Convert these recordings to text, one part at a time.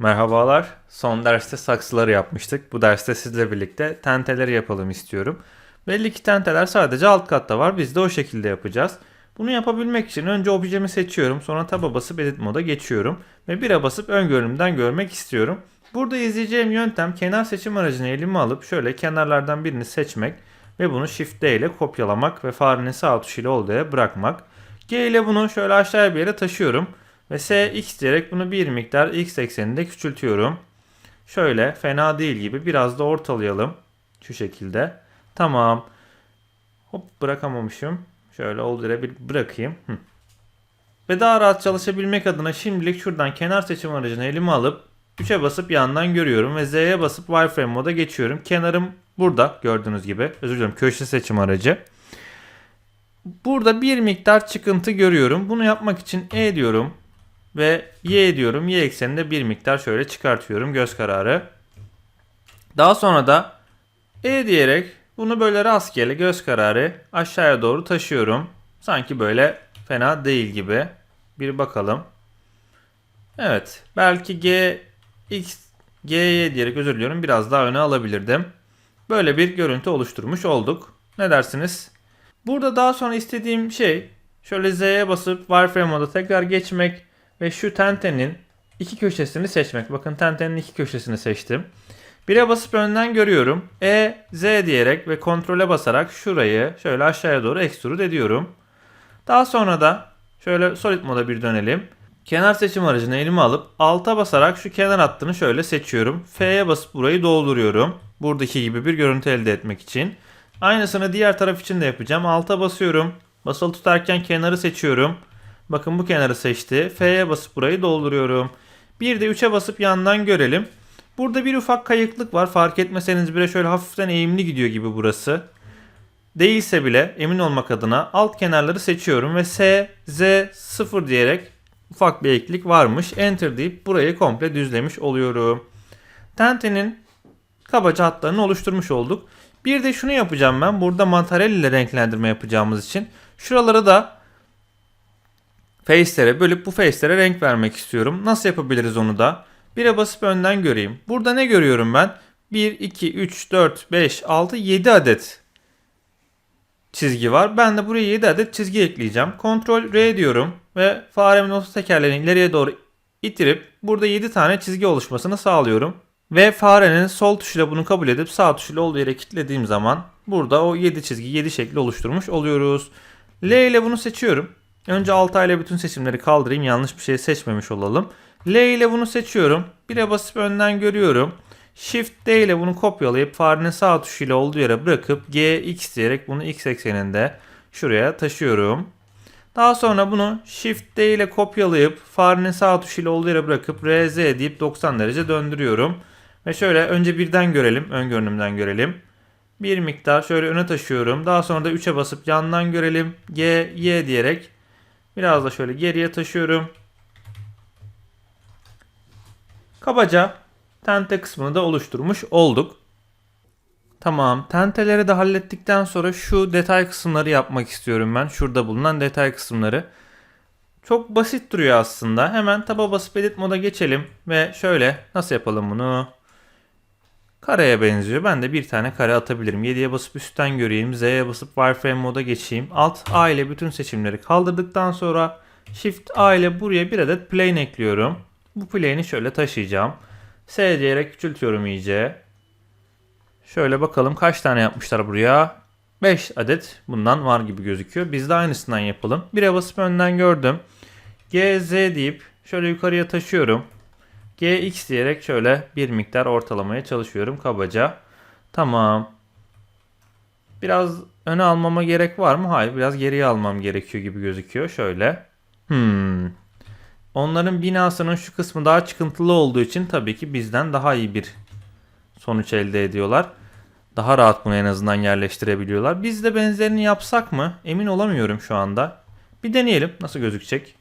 Merhabalar. Son derste saksıları yapmıştık. Bu derste sizle birlikte tenteleri yapalım istiyorum. Belli ki tenteler sadece alt katta var. Biz de o şekilde yapacağız. Bunu yapabilmek için önce objemi seçiyorum. Sonra taba basıp edit moda geçiyorum. Ve 1'e basıp ön görünümden görmek istiyorum. Burada izleyeceğim yöntem kenar seçim aracını elime alıp şöyle kenarlardan birini seçmek ve bunu Shift D ile kopyalamak ve farenin sağ tuşuyla olduğu bırakmak. G ile bunu şöyle aşağıya bir yere taşıyorum. Ve S x diyerek bunu bir miktar x ekseninde küçültüyorum. Şöyle fena değil gibi biraz da ortalayalım. Şu şekilde. Tamam. Hop bırakamamışım. Şöyle olduğu yere bir bırakayım. Hı. Ve daha rahat çalışabilmek adına şimdilik şuradan kenar seçim aracını elime alıp 3'e basıp yandan görüyorum ve Z'ye basıp wireframe moda geçiyorum. Kenarım burada gördüğünüz gibi. Özür dilerim köşe seçim aracı. Burada bir miktar çıkıntı görüyorum. Bunu yapmak için E diyorum ve Y diyorum. Y ekseninde bir miktar şöyle çıkartıyorum göz kararı. Daha sonra da E diyerek bunu böyle rastgele göz kararı aşağıya doğru taşıyorum. Sanki böyle fena değil gibi. Bir bakalım. Evet. Belki G X G Y diyerek özür diliyorum. Biraz daha öne alabilirdim. Böyle bir görüntü oluşturmuş olduk. Ne dersiniz? Burada daha sonra istediğim şey şöyle Z'ye basıp wireframe moda tekrar geçmek ve şu tentenin iki köşesini seçmek. Bakın tentenin iki köşesini seçtim. Bire basıp önden görüyorum. E, Z diyerek ve kontrole basarak şurayı şöyle aşağıya doğru extrude ediyorum. Daha sonra da şöyle solid moda bir dönelim. Kenar seçim aracını elime alıp alta basarak şu kenar hattını şöyle seçiyorum. F'ye basıp burayı dolduruyorum. Buradaki gibi bir görüntü elde etmek için. Aynısını diğer taraf için de yapacağım. Alta basıyorum. Basılı tutarken kenarı seçiyorum. Bakın bu kenarı seçti. F'ye basıp burayı dolduruyorum. Bir de 3'e basıp yandan görelim. Burada bir ufak kayıklık var. Fark etmeseniz bile şöyle hafiften eğimli gidiyor gibi burası. Değilse bile emin olmak adına alt kenarları seçiyorum ve S, Z, 0 diyerek ufak bir eğiklik varmış. Enter deyip burayı komple düzlemiş oluyorum. Tentenin kabaca hatlarını oluşturmuş olduk. Bir de şunu yapacağım ben. Burada Mantarelli ile renklendirme yapacağımız için. Şuraları da face'lere bölüp bu face'lere renk vermek istiyorum. Nasıl yapabiliriz onu da? 1'e basıp önden göreyim. Burada ne görüyorum ben? 1, 2, 3, 4, 5, 6, 7 adet çizgi var. Ben de buraya 7 adet çizgi ekleyeceğim. Ctrl R diyorum ve faremin orta tekerlerini ileriye doğru ittirip burada 7 tane çizgi oluşmasını sağlıyorum. Ve farenin sol tuşuyla bunu kabul edip sağ tuşuyla olduğu yere kilitlediğim zaman burada o 7 çizgi 7 şekli oluşturmuş oluyoruz. L ile bunu seçiyorum. Önce 6 ile bütün seçimleri kaldırayım. Yanlış bir şey seçmemiş olalım. L ile bunu seçiyorum. 1'e basıp önden görüyorum. Shift D ile bunu kopyalayıp farenin sağ tuşuyla olduğu yere bırakıp G, X diyerek bunu X ekseninde şuraya taşıyorum. Daha sonra bunu Shift D ile kopyalayıp farenin sağ tuşuyla olduğu yere bırakıp RZ deyip 90 derece döndürüyorum. Ve şöyle önce birden görelim, ön görünümden görelim. Bir miktar şöyle öne taşıyorum. Daha sonra da 3'e basıp yandan görelim. G, Y diyerek biraz da şöyle geriye taşıyorum. Kabaca tente kısmını da oluşturmuş olduk. Tamam. Tenteleri de hallettikten sonra şu detay kısımları yapmak istiyorum ben. Şurada bulunan detay kısımları. Çok basit duruyor aslında. Hemen taba basıp edit moda geçelim. Ve şöyle nasıl yapalım bunu? Kareye benziyor. Ben de bir tane kare atabilirim. 7'ye basıp üstten göreyim. Z'ye basıp wireframe moda geçeyim. Alt A ile bütün seçimleri kaldırdıktan sonra Shift A ile buraya bir adet plane ekliyorum. Bu plane'i şöyle taşıyacağım. S diyerek küçültüyorum iyice. Şöyle bakalım kaç tane yapmışlar buraya. 5 adet bundan var gibi gözüküyor. Biz de aynısından yapalım. 1'e basıp önden gördüm. G, Z deyip şöyle yukarıya taşıyorum. G, X diyerek şöyle bir miktar ortalamaya çalışıyorum kabaca. Tamam. Biraz öne almama gerek var mı? Hayır. Biraz geriye almam gerekiyor gibi gözüküyor. Şöyle. Hmm. Onların binasının şu kısmı daha çıkıntılı olduğu için tabii ki bizden daha iyi bir sonuç elde ediyorlar. Daha rahat bunu en azından yerleştirebiliyorlar. Biz de benzerini yapsak mı? Emin olamıyorum şu anda. Bir deneyelim nasıl gözükecek.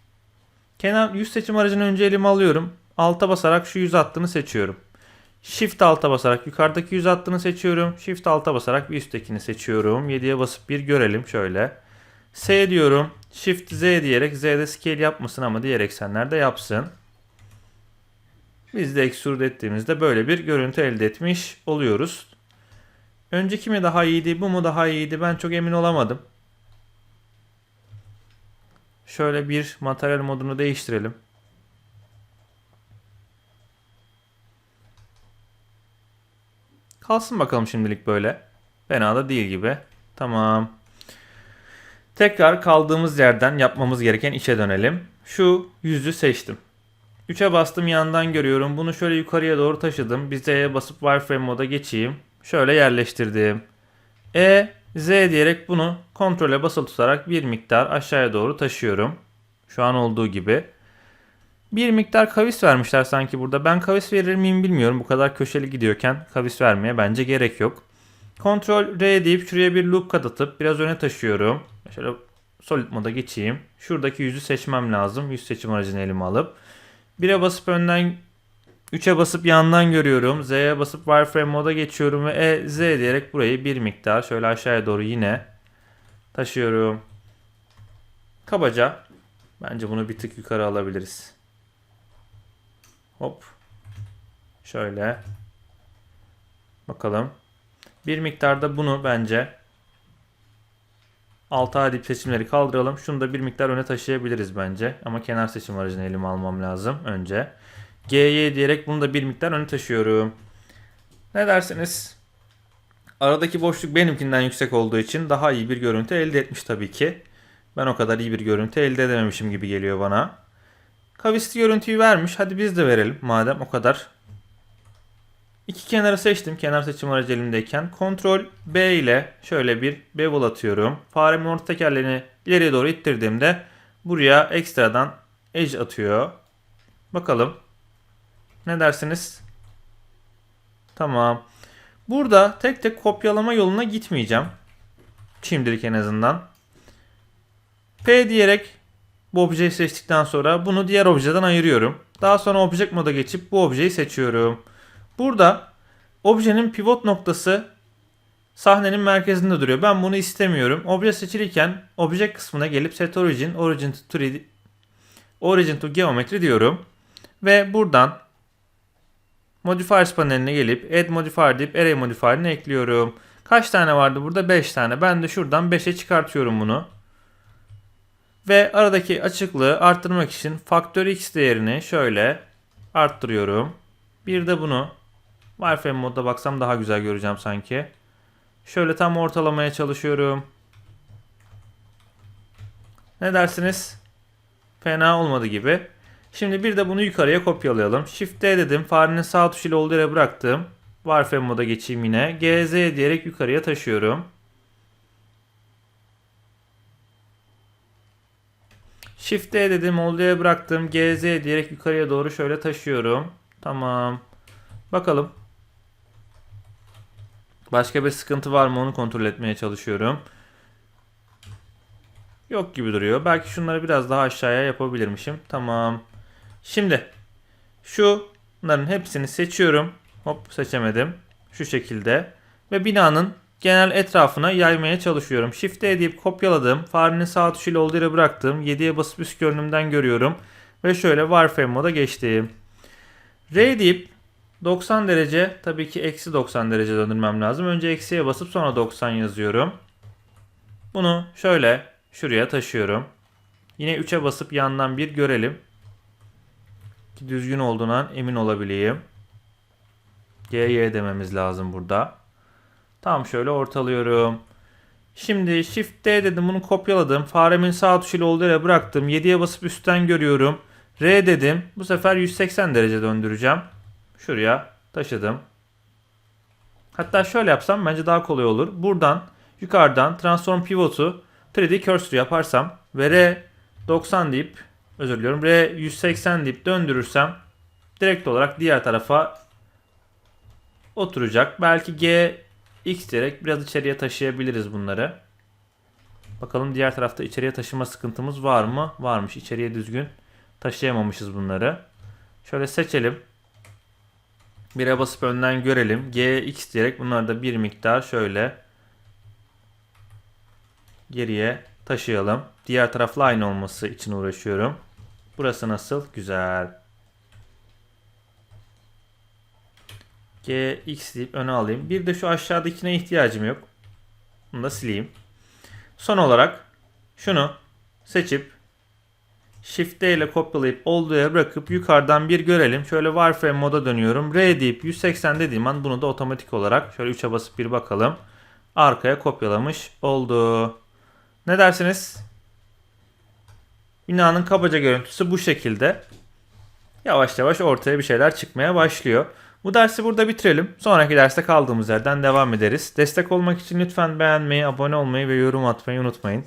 Kenar yüz seçim aracını önce elime alıyorum. Alta basarak şu yüz hattını seçiyorum. Shift alta basarak yukarıdaki yüz hattını seçiyorum. Shift alta basarak bir üsttekini seçiyorum. 7'ye basıp bir görelim şöyle. S diyorum. Shift Z diyerek Z'de scale yapmasın ama diğer eksenlerde yapsın. Biz de extrude ettiğimizde böyle bir görüntü elde etmiş oluyoruz. Önceki mi daha iyiydi, bu mu daha iyiydi ben çok emin olamadım. Şöyle bir materyal modunu değiştirelim. Kalsın bakalım şimdilik böyle. Fena da değil gibi. Tamam. Tekrar kaldığımız yerden yapmamız gereken işe dönelim. Şu yüzü seçtim. 3'e bastım yandan görüyorum. Bunu şöyle yukarıya doğru taşıdım. Bir Z'ye basıp wireframe moda geçeyim. Şöyle yerleştirdim. E, Z diyerek bunu kontrole basılı tutarak bir miktar aşağıya doğru taşıyorum. Şu an olduğu gibi. Bir miktar kavis vermişler sanki burada. Ben kavis verir miyim bilmiyorum. Bu kadar köşeli gidiyorken kavis vermeye bence gerek yok. Ctrl R deyip şuraya bir loop kat atıp biraz öne taşıyorum. Şöyle solid moda geçeyim. Şuradaki yüzü seçmem lazım. Yüz seçim aracını elime alıp. 1'e basıp önden 3'e basıp yandan görüyorum. Z'ye basıp wireframe moda geçiyorum ve E, Z diyerek burayı bir miktar şöyle aşağıya doğru yine taşıyorum. Kabaca bence bunu bir tık yukarı alabiliriz. Hop. Şöyle. Bakalım. Bir miktarda bunu bence 6 dip seçimleri kaldıralım. Şunu da bir miktar öne taşıyabiliriz bence. Ama kenar seçim aracını elime almam lazım önce. GY diyerek bunu da bir miktar öne taşıyorum. Ne dersiniz? Aradaki boşluk benimkinden yüksek olduğu için daha iyi bir görüntü elde etmiş tabii ki. Ben o kadar iyi bir görüntü elde edememişim gibi geliyor bana. Kavisli görüntüyü vermiş. Hadi biz de verelim madem o kadar. İki kenarı seçtim. Kenar seçim aracı elimdeyken. Ctrl B ile şöyle bir bevel atıyorum. Faremin orta tekerleğini ileriye doğru ittirdiğimde buraya ekstradan edge atıyor. Bakalım. Ne dersiniz? Tamam. Burada tek tek kopyalama yoluna gitmeyeceğim. Şimdilik en azından. P diyerek bu objeyi seçtikten sonra bunu diğer objeden ayırıyorum. Daha sonra object moda geçip bu objeyi seçiyorum. Burada objenin pivot noktası sahnenin merkezinde duruyor. Ben bunu istemiyorum. Obje seçilirken object kısmına gelip set origin, origin to 3D, origin to geometry diyorum. Ve buradan modifiers paneline gelip add modifier deyip array modifier'ını ekliyorum. Kaç tane vardı burada? 5 tane. Ben de şuradan 5'e çıkartıyorum bunu. Ve aradaki açıklığı arttırmak için faktör x değerini şöyle arttırıyorum. Bir de bunu wireframe modda baksam daha güzel göreceğim sanki. Şöyle tam ortalamaya çalışıyorum. Ne dersiniz? Fena olmadı gibi. Şimdi bir de bunu yukarıya kopyalayalım. Shift D dedim. Farenin sağ tuşuyla olduğu yere bıraktım. Wireframe moda geçeyim yine. GZ diyerek yukarıya taşıyorum. Shift D dedim. Olduğu yere bıraktım. GZ diyerek yukarıya doğru şöyle taşıyorum. Tamam. Bakalım. Başka bir sıkıntı var mı onu kontrol etmeye çalışıyorum. Yok gibi duruyor. Belki şunları biraz daha aşağıya yapabilirmişim. Tamam. Şimdi şunların hepsini seçiyorum. Hop seçemedim. Şu şekilde. Ve binanın genel etrafına yaymaya çalışıyorum. Shift D deyip kopyaladım. Farenin sağ tuşuyla olduğu yere bıraktım. 7'ye basıp üst görünümden görüyorum. Ve şöyle wireframe moda geçtim. R deyip 90 derece tabii ki eksi 90 derece döndürmem lazım. Önce eksiye basıp sonra 90 yazıyorum. Bunu şöyle şuraya taşıyorum. Yine 3'e basıp yandan bir görelim. Ki düzgün olduğundan emin olabileyim. GY dememiz lazım burada. Tam şöyle ortalıyorum. Şimdi Shift D dedim bunu kopyaladım. Faremin sağ tuşuyla olduğu yere bıraktım. 7'ye basıp üstten görüyorum. R dedim. Bu sefer 180 derece döndüreceğim. Şuraya taşıdım. Hatta şöyle yapsam bence daha kolay olur. Buradan yukarıdan transform pivotu 3D cursor yaparsam ve R 90 deyip özür diliyorum R 180 deyip döndürürsem direkt olarak diğer tarafa oturacak. Belki G X diyerek biraz içeriye taşıyabiliriz bunları. Bakalım diğer tarafta içeriye taşıma sıkıntımız var mı? Varmış. İçeriye düzgün taşıyamamışız bunları. Şöyle seçelim. 1'e basıp önden görelim. GX diyerek bunları da bir miktar şöyle geriye taşıyalım. Diğer tarafla aynı olması için uğraşıyorum. Burası nasıl? Güzel. GX deyip öne alayım. Bir de şu aşağıdakine ihtiyacım yok. Bunu da sileyim. Son olarak şunu seçip Shift D ile kopyalayıp olduğu yere bırakıp yukarıdan bir görelim. Şöyle wireframe moda dönüyorum. R deyip 180 dediğim an bunu da otomatik olarak şöyle 3'e basıp bir bakalım. Arkaya kopyalamış oldu. Ne dersiniz? Binanın kabaca görüntüsü bu şekilde. Yavaş yavaş ortaya bir şeyler çıkmaya başlıyor. Bu dersi burada bitirelim. Sonraki derste kaldığımız yerden devam ederiz. Destek olmak için lütfen beğenmeyi, abone olmayı ve yorum atmayı unutmayın.